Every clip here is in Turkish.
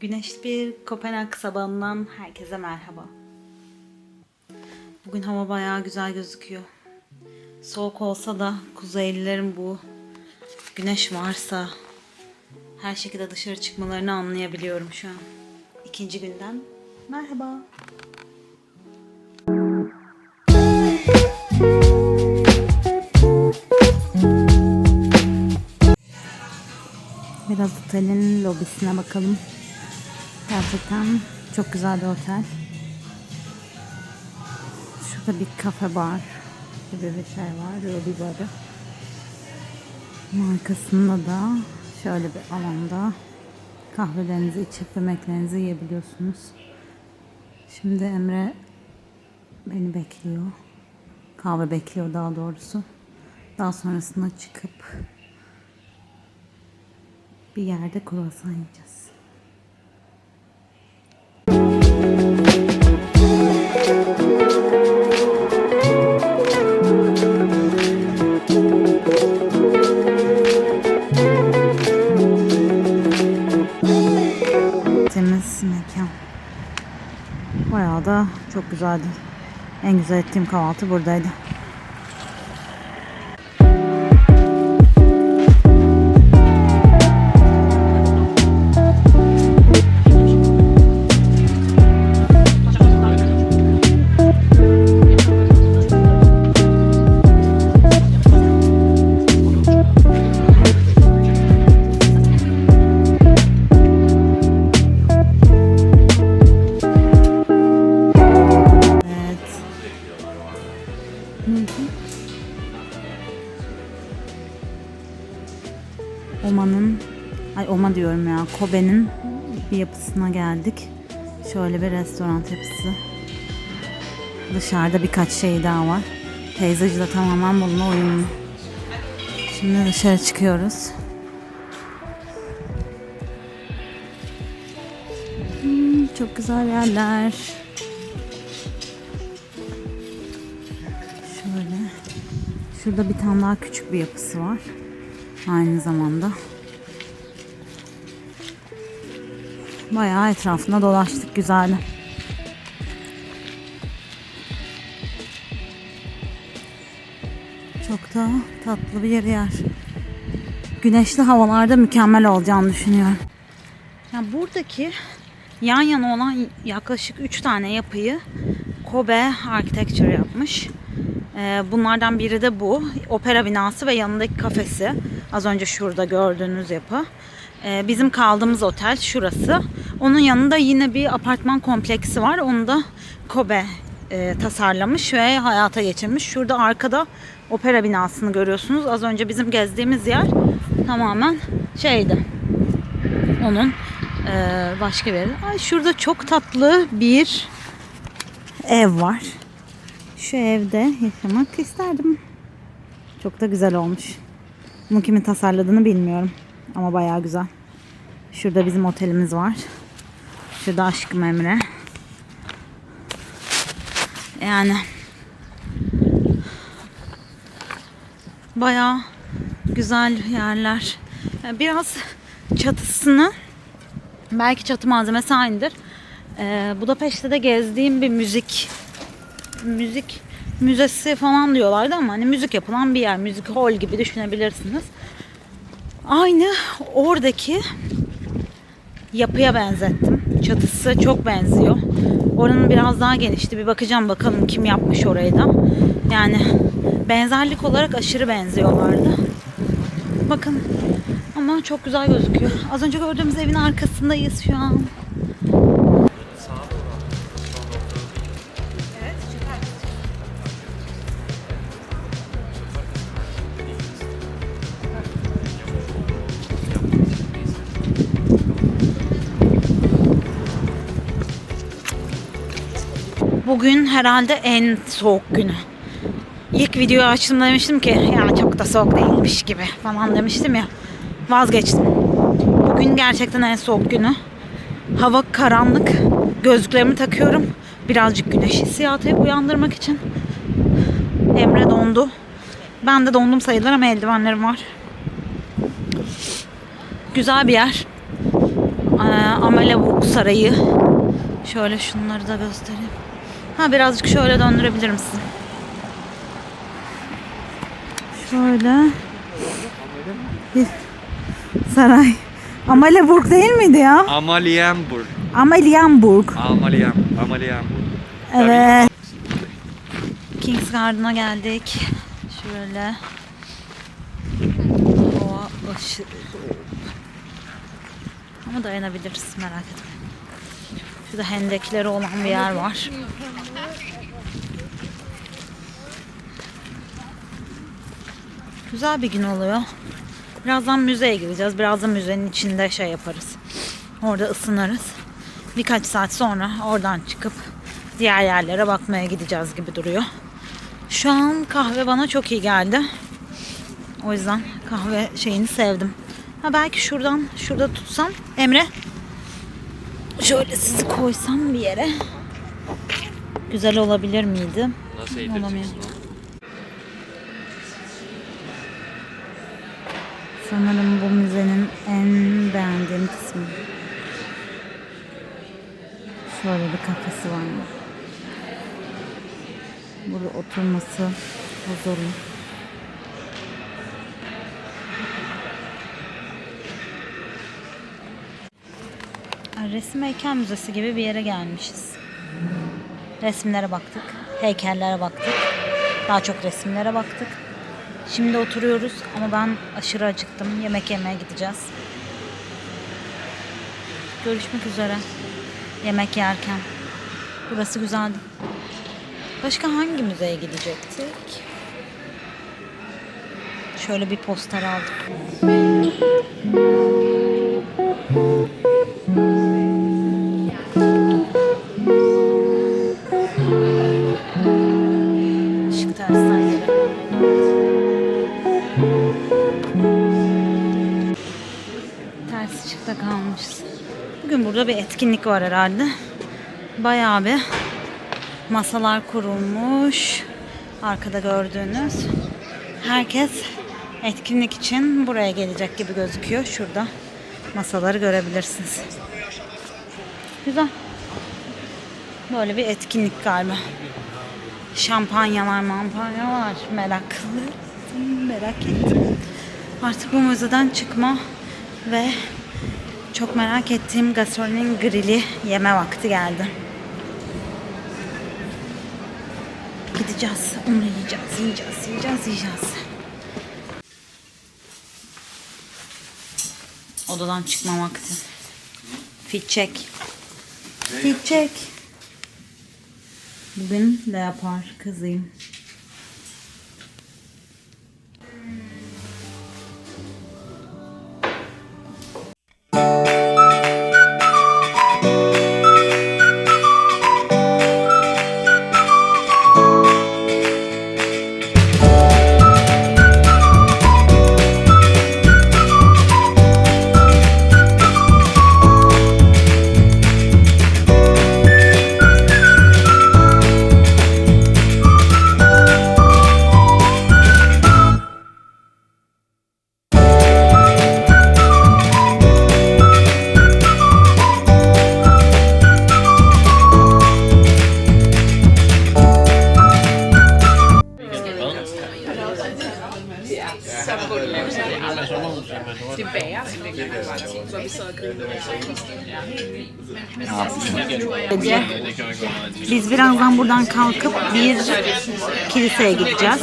Güneşli bir Kopenhag sabahından herkese merhaba. Bugün hava bayağı güzel gözüküyor. Soğuk olsa da kuzeylilerin bu güneş varsa her şekilde dışarı çıkmalarını anlayabiliyorum şu an. İkinci günden merhaba. Biraz otelin lobisine bakalım. Gerçekten çok güzel bir otel. Şurada bir kafe bar gibi bir şey var. Ruby barı. Arkasında da şöyle bir alanda kahvelerinizi içip yemeklerinizi yiyebiliyorsunuz. Şimdi Emre beni bekliyor. Kahve bekliyor daha doğrusu. Daha sonrasında çıkıp bir yerde kruvasan yiyeceğiz. Temiz mekan. Bayağı da çok güzeldi. En güzel ettiğim kahvaltı buradaydı. Kobe'nin bir yapısına geldik. Şöyle bir restoran yapısı. Dışarıda birkaç şey daha var. Peyzajı da tamamen bununla uyumlu. Şimdi dışarı çıkıyoruz. Hmm, çok güzel yerler. Şöyle. Şurada bir tane daha küçük bir yapısı var. Aynı zamanda. Bayağı etrafına dolaştık güzeldi. Çok da tatlı bir yer. Güneşli havalarda mükemmel olacağını düşünüyorum. Ya buradaki yan yana olan yaklaşık 3 tane yapıyı Kobe Architecture yapmış. Ee, bunlardan biri de bu. Opera binası ve yanındaki kafesi. Az önce şurada gördüğünüz yapı. Ee, bizim kaldığımız otel şurası. Onun yanında yine bir apartman kompleksi var. Onu da Kobe e, tasarlamış ve hayata geçirmiş. Şurada arkada opera binasını görüyorsunuz. Az önce bizim gezdiğimiz yer tamamen şeydi. Onun e, başka bir yeri. Ay şurada çok tatlı bir ev var. Şu evde yaşamak isterdim. Çok da güzel olmuş. Bunu kimin tasarladığını bilmiyorum. Ama bayağı güzel. Şurada bizim otelimiz var. Şurada aşkım Emre. Yani bayağı güzel yerler. Biraz çatısını belki çatı malzemesi aynıdır. Ee, Budapeşte de gezdiğim bir müzik müzik müzesi falan diyorlardı ama hani müzik yapılan bir yer. Müzik hall gibi düşünebilirsiniz. Aynı oradaki yapıya benzettim. Çatısı çok benziyor. Oranın biraz daha genişti. Bir bakacağım bakalım kim yapmış orayı da. Yani benzerlik olarak aşırı benziyorlardı. Bakın ama çok güzel gözüküyor. Az önce gördüğümüz evin arkasındayız şu an. Bugün herhalde en soğuk günü. İlk videoyu açtığımda demiştim ki ya çok da soğuk değilmiş gibi falan demiştim ya. Vazgeçtim. Bugün gerçekten en soğuk günü. Hava karanlık. Gözlüklerimi takıyorum. Birazcık güneş hissiyatı uyandırmak için. Emre dondu. Ben de dondum sayılır ama eldivenlerim var. Güzel bir yer. Ee, Ameleburg Sarayı. Şöyle şunları da göstereyim. Ha birazcık şöyle döndürebilir misin? Şöyle. Saray. Ameleburg değil miydi ya? Amalienburg. Amelienburg. Amalien, Amalienburg. Evet. Kings Garden'a geldik. Şöyle. Hava aşırı soğuk. Ama dayanabiliriz merak etme. Şurada hendekleri olan bir yer var. Güzel bir gün oluyor. Birazdan müzeye gireceğiz. Biraz da müzenin içinde şey yaparız. Orada ısınırız. Birkaç saat sonra oradan çıkıp diğer yerlere bakmaya gideceğiz gibi duruyor. Şu an kahve bana çok iyi geldi. O yüzden kahve şeyini sevdim. Ha belki şuradan şurada tutsam Emre şöyle sizi koysam bir yere güzel olabilir miydi? Nasıl Olamıyor. Sanırım bu müzenin en beğendiğim kısmı. Şöyle bir kafesi var. Burada oturması huzurlu. Resim Heykel Müzesi gibi bir yere gelmişiz. Resimlere baktık, heykellere baktık. Daha çok resimlere baktık. Şimdi oturuyoruz ama ben aşırı acıktım. Yemek yemeye gideceğiz. Görüşmek üzere. Yemek yerken. Burası güzeldi. Başka hangi müzeye gidecektik? Şöyle bir poster aldık. Burada bir etkinlik var herhalde. Bayağı bir masalar kurulmuş. Arkada gördüğünüz. Herkes etkinlik için buraya gelecek gibi gözüküyor. Şurada masaları görebilirsiniz. Güzel. Böyle bir etkinlik galiba. Şampanyalar, mampanyalar meraklı. Merak ettim. Artık bu müzeden çıkma ve çok merak ettiğim gastronomin grili yeme vakti geldi. Gideceğiz, onu yiyeceğiz, yiyeceğiz, yiyeceğiz, yiyeceğiz. Odadan çıkma vakti. Fit check. Fit check. Bugün leopar kızıyım. Gece biz birazdan buradan kalkıp bir kiliseye gideceğiz.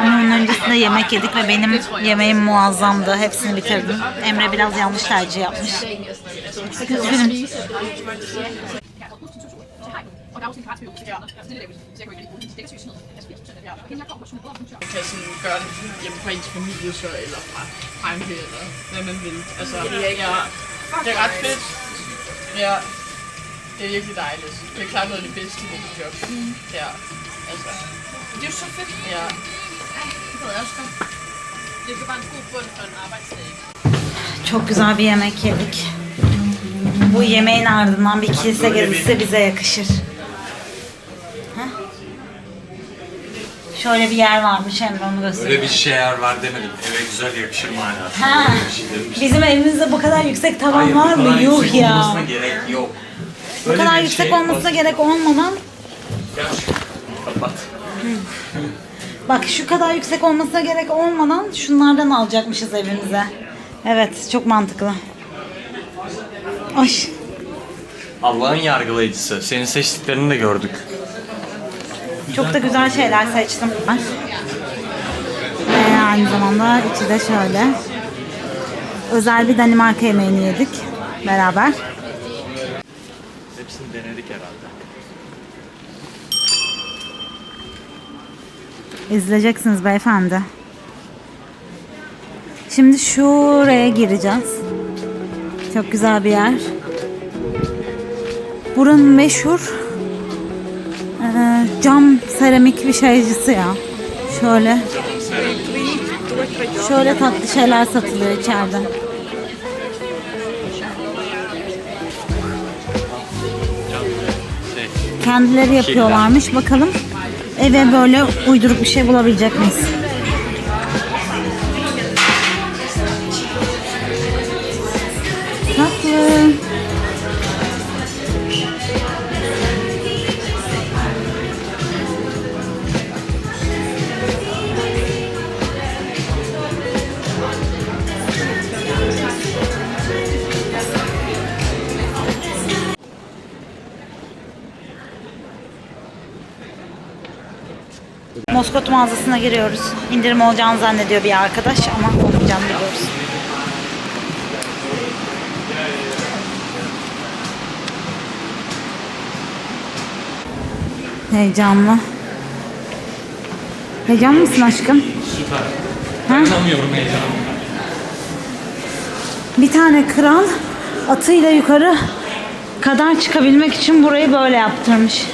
Ama onun öncesinde yemek yedik ve benim yemeğim muazzamdı. Hepsini bitirdim. Emre biraz yanlış tercih yapmış. Üzgünüm. Kan sådan gøre det hjemme fra ens familie så, eller fra Frankrig, eller hvad man vil. Altså, ja, det er ret fedt. Ja, det er virkelig dejligt. Det er klart noget af det bedste ved det job. Ja, altså. Det er jo så fedt. Ja. Det ved jeg også godt. Det er bare en god bund for en arbejdsdag. Çok güzel bir yemek yedik. Bu yemeğin ardından bir kilise gezisi bize yakışır. Ha? Şöyle bir yer varmış Emre onu göstereyim. Öyle bir şeyler var demedim. Eve güzel yakışır manasında. Ha. Öyle bir şey demiştim. Bizim evimizde bu kadar yüksek tavan Hayır, bu var mı? kadar Yuh yüksek ya. olmasına gerek yok. Bu Öyle kadar bir yüksek şey- olmasına gerek olmadan Gel şu- Kapat. Bak şu kadar yüksek olmasına gerek olmadan şunlardan alacakmışız evimize. Evet çok mantıklı. Ay Allah'ın yargılayıcısı. Senin seçtiklerini de gördük. Çok da güzel şeyler seçtim. Ay. Ve aynı zamanda içi de şöyle. Özel bir Danimarka yemeğini yedik beraber. Hepsini denedik herhalde. İzleyeceksiniz beyefendi. Şimdi şuraya gireceğiz. Çok güzel bir yer. Buranın meşhur eee, cam seramik bir şeycisi ya. Şöyle. Şöyle tatlı şeyler satılıyor içeride. Kendileri yapıyorlarmış. Bakalım eve böyle uyduruk bir şey bulabilecek miyiz? Moskot mağazasına giriyoruz. İndirim olacağını zannediyor bir arkadaş ama olmayacağını biliyoruz. Heyecanlı. Heyecanlı mısın aşkım? süper. Anlamıyorum heyecanımı. Bir tane kral atıyla yukarı kadar çıkabilmek için burayı böyle yaptırmış.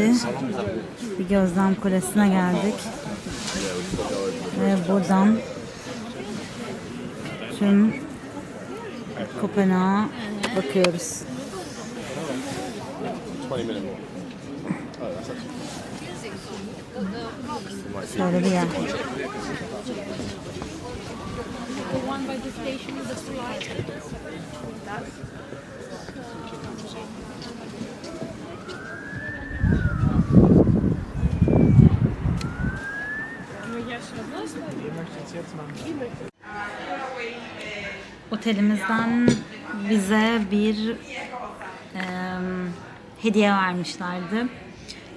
Şimdi bir gözlem kulesine geldik. Ve buradan tüm Kopenhag'a bakıyoruz. Şöyle bir yer. Otelimizden bize bir em, hediye vermişlerdi.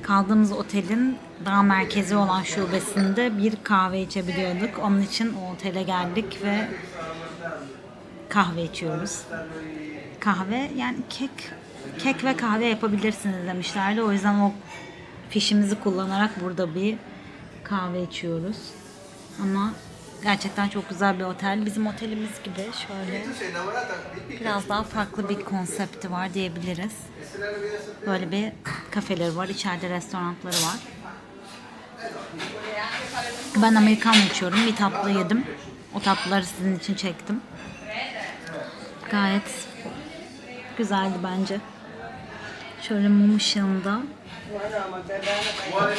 Kaldığımız otelin daha merkezi olan şubesinde bir kahve içebiliyorduk. Onun için o otele geldik ve kahve içiyoruz. Kahve yani kek kek ve kahve yapabilirsiniz demişlerdi. O yüzden o fişimizi kullanarak burada bir kahve içiyoruz. Ama gerçekten çok güzel bir otel. Bizim otelimiz gibi şöyle biraz daha farklı bir konsepti var diyebiliriz. Böyle bir kafeleri var. içeride restoranları var. Ben Amerikan içiyorum. Bir tatlı yedim. O tatlıları sizin için çektim. Gayet güzeldi bence. Şöyle mum ışığında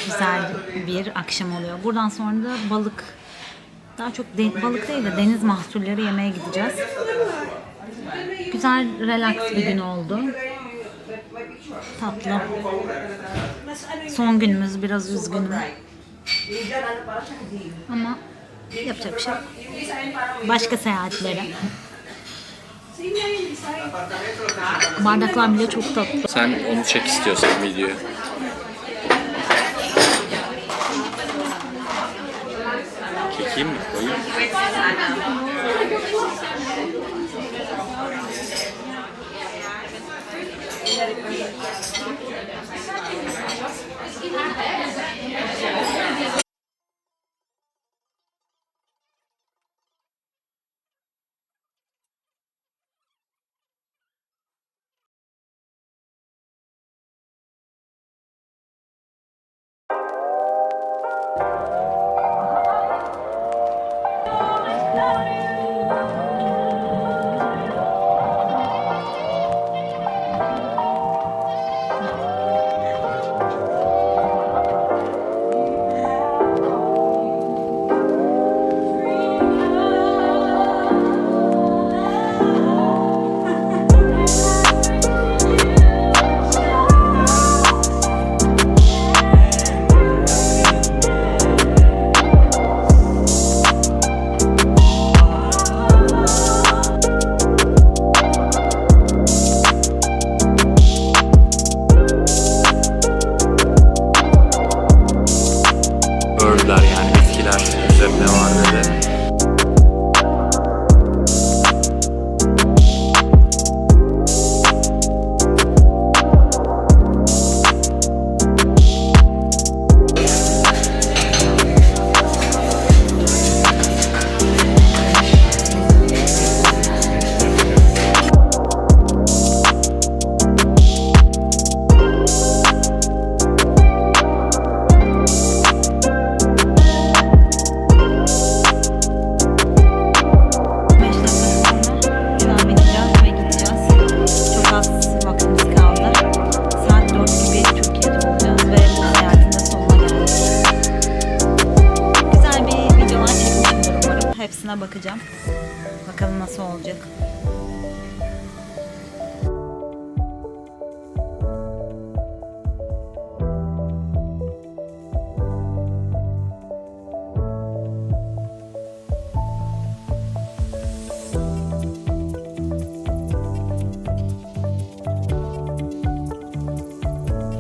güzel bir akşam oluyor. Buradan sonra da balık daha çok de- balık değil de deniz mahsulleri yemeye gideceğiz. Güzel, relax bir gün oldu. Tatlı. Son günümüz biraz üzgünüm. Ama yapacak bir şey. Başka seyahatlere. Bardaklar bile çok tatlı. Sen onu çek istiyorsan videoyu. Kimlik.